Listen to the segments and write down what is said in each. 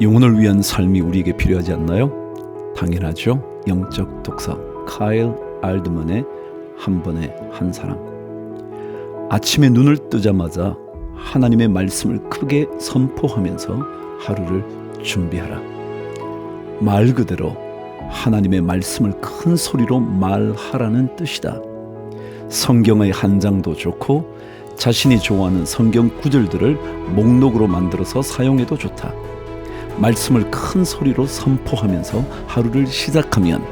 영혼을 위한 삶이 우리에게 필요하지 않나요? 당연하죠. 영적 독서 카일 알드먼의 한 번의 한 사랑. 아침에 눈을 뜨자마자 하나님의 말씀을 크게 선포하면서 하루를 준비하라. 말 그대로 하나님의 말씀을 큰 소리로 말하라는 뜻이다. 성경의 한 장도 좋고 자신이 좋아하는 성경 구절들을 목록으로 만들어서 사용해도 좋다. 말씀을 큰 소리로 선포하면서 하루를 시작하면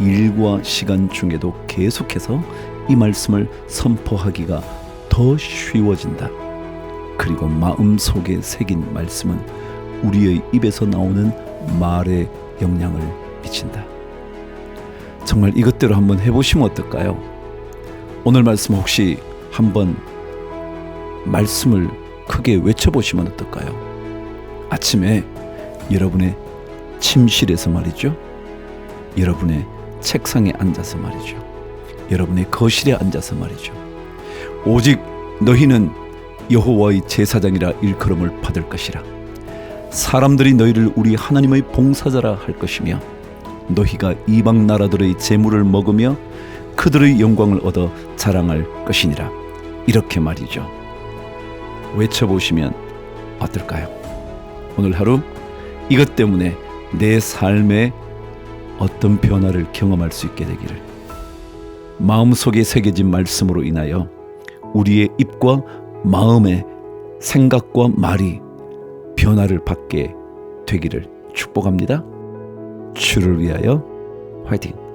일과 시간 중에도 계속해서 이 말씀을 선포하기가 더 쉬워진다. 그리고 마음 속에 새긴 말씀은 우리의 입에서 나오는 말에 영향을 미친다. 정말 이것대로 한번 해보시면 어떨까요? 오늘 말씀 혹시 한번 말씀을 크게 외쳐보시면 어떨까요? 아침에 여러분의 침실에서 말이죠. 여러분의 책상에 앉아서 말이죠. 여러분의 거실에 앉아서 말이죠. 오직 너희는 여호와의 제사장이라 일컬음을 받을 것이라. 사람들이 너희를 우리 하나님의 봉사자라 할 것이며 너희가 이방 나라들의 재물을 먹으며 그들의 영광을 얻어 자랑할 것이니라. 이렇게 말이죠. 외쳐보시면 어떨까요? 오늘 하루 이것 때문에 내 삶에 어떤 변화를 경험할 수 있게 되기를 마음속에 새겨진 말씀으로 인하여 우리의 입과 마음의 생각과 말이 변화를 받게 되기를 축복합니다. 주를 위하여 화이팅!